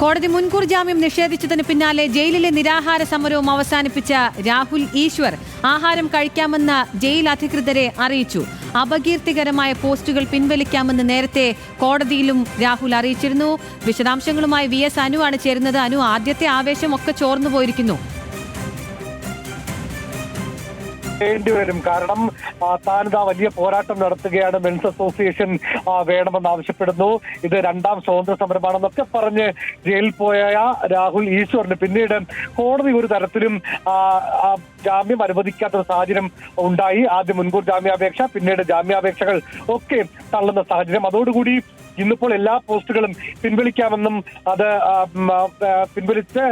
കോടതി മുൻകൂർ ജാമ്യം നിഷേധിച്ചതിന് പിന്നാലെ ജയിലിലെ നിരാഹാര സമരവും അവസാനിപ്പിച്ച രാഹുൽ ഈശ്വർ ആഹാരം കഴിക്കാമെന്ന് ജയിൽ അധികൃതരെ അറിയിച്ചു. അപകീർത്തികരമായ പോസ്റ്റുകൾ പിൻവലിക്കാമെന്ന് നേരത്തെ കോടതിയിലും രാഹുൽ അറിയിച്ചിരുന്നു. വിശദാംശങ്ങളുമായി വി എസ് ആണ് ചേരുന്നത്. അനു ആദ്യത്തെ ആവേശം ഒക്കെ ചോർന്നു പോയിരിക്കുന്നു വേണ്ടി വരും കാരണം താനിതാ വലിയ പോരാട്ടം നടത്തുകയാണ്. മെൻസ് അസോസിയേഷൻ വേണമെന്ന് ആവശ്യപ്പെടുന്നു. ഇത് രണ്ടാം സ്വാതന്ത്ര്യ സമരമാണെന്നൊക്കെ പറഞ്ഞ് ജയിലിൽ പോയ രാഹുൽ ഈശ്വറിന് പിന്നീട് കോടതി ഒരു തരത്തിലും ജാമ്യം അനുവദിക്കാത്ത സാഹചര്യം ഉണ്ടായി. ആദ്യം മുൻകൂർ ജാമ്യാപേക്ഷ പിന്നീട് ജാമ്യാപേക്ഷകൾ ഒക്കെ തള്ളുന്ന സാഹചര്യം. അതോടുകൂടി ഇന്നിപ്പോൾ എല്ലാ പോസ്റ്റുകളും പിൻവലിക്കാമെന്നും അത് പിൻവലിച്ച്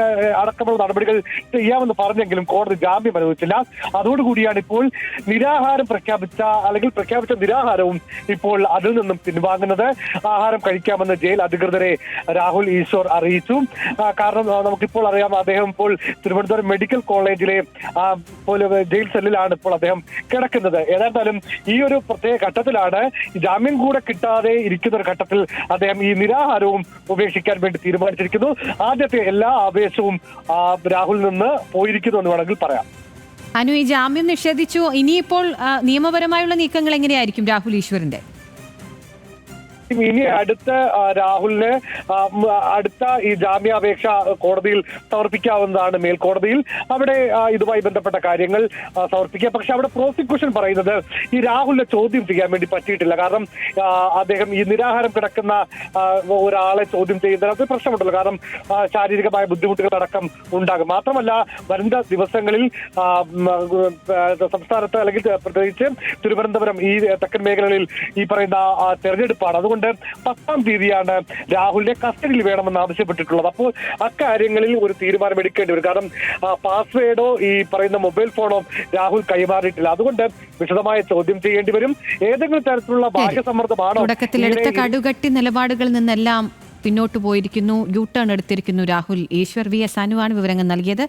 അടക്കമുള്ള നടപടികൾ ചെയ്യാമെന്ന് പറഞ്ഞെങ്കിലും കോടതി ജാമ്യം അനുവദിച്ചില്ല. അതോടുകൂടിയാണ് ഇപ്പോൾ നിരാഹാരം പ്രഖ്യാപിച്ച അല്ലെങ്കിൽ പ്രഖ്യാപിച്ച നിരാഹാരവും ഇപ്പോൾ അതിൽ നിന്നും പിൻവാങ്ങുന്നത്. ആഹാരം കഴിക്കാമെന്ന് ജയിൽ അധികൃതരെ രാഹുൽ ഈശ്വർ അറിയിച്ചു. കാരണം നമുക്കിപ്പോൾ അറിയാം അദ്ദേഹം ഇപ്പോൾ തിരുവനന്തപുരം മെഡിക്കൽ കോളേജിലെ ജയിൽ സെല്ലിലാണ് ഇപ്പോൾ അദ്ദേഹം കിടക്കുന്നത്. ഏതായാലും ഈ ഒരു പ്രത്യേക ഘട്ടത്തിലാണ് ജാമ്യം കൂടെ കിട്ടാതെ ഇരിക്കുന്ന ഒരു ഘട്ടത്തിൽ അദ്ദേഹം ഈ നിരാഹാരവും ഉപേക്ഷിക്കാൻ വേണ്ടി തീരുമാനിച്ചിരിക്കുന്നു. ആദ്യത്തെ എല്ലാ ആവേശവും രാഹുൽ നിന്ന് പോയിരിക്കുന്നു എന്ന് വേണമെങ്കിൽ പറയാം. അനു ഈ ജാമ്യം നിഷേധിച്ചു. ഇനിയിപ്പോൾ നിയമപരമായുള്ള നീക്കങ്ങൾ എങ്ങനെയായിരിക്കും രാഹുൽ ഈശ്വറിന്റെ? ഇനി അടുത്ത രാഹുലിന് അടുത്ത ഈ ജാമ്യാപേക്ഷ കോടതിയിൽ സമർപ്പിക്കാവുന്നതാണ് മേൽക്കോടതിയിൽ. അവിടെ ഇതുമായി ബന്ധപ്പെട്ട കാര്യങ്ങൾ സമർപ്പിക്കുക. പക്ഷെ അവിടെ പ്രോസിക്യൂഷൻ പറയുന്നത് ഈ രാഹുലിനെ ചോദ്യം ചെയ്യാൻ വേണ്ടി പറ്റിയിട്ടില്ല. കാരണം അദ്ദേഹം ഈ നിരാഹാരം കിടക്കുന്ന ഒരാളെ ചോദ്യം ചെയ്യുന്നതിനകത്ത് പ്രശ്നമുണ്ടല്ലോ. കാരണം ശാരീരികമായ ബുദ്ധിമുട്ടുകൾ അടക്കം ഉണ്ടാകും. മാത്രമല്ല വരുന്ന ദിവസങ്ങളിൽ സംസ്ഥാനത്ത് അല്ലെങ്കിൽ പ്രത്യേകിച്ച് തിരുവനന്തപുരം ഈ തെക്കൻ മേഖലകളിൽ ഈ പറയുന്ന തെരഞ്ഞെടുപ്പാണ്. അതുകൊണ്ട് പത്താം തീയതിയാണ് രാഹുലിനെ കസ്റ്റഡിയിൽ വേണമെന്ന് ആവശ്യപ്പെട്ടിട്ടുള്ളത്. അപ്പോൾ അക്കാര്യങ്ങളിൽ ഒരു തീരുമാനം എടുക്കേണ്ടി വരും. കാരണം പാസ്വേഡോ ഈ പറയുന്ന മൊബൈൽ ഫോണോ രാഹുൽ കൈമാറിയിട്ടില്ല. അതുകൊണ്ട് വിശദമായ ചോദ്യം ചെയ്യേണ്ടി വരും. ഏതെങ്കിലും തരത്തിലുള്ള ബാഹ്യസമ്മർദ്ദമാണോ? ഇങ്ങനെ കടുകട്ടി നിലപാടുകളിൽ നിന്നെല്ലാം പിന്നോട്ട് പോയിരിക്കുന്നു. യു ടേൺ എടുത്തിരിക്കുന്നു രാഹുൽ. ഈശ്വർ വി. എസ്. അനുവാണ് വിവരങ്ങൾ നൽകിയത്.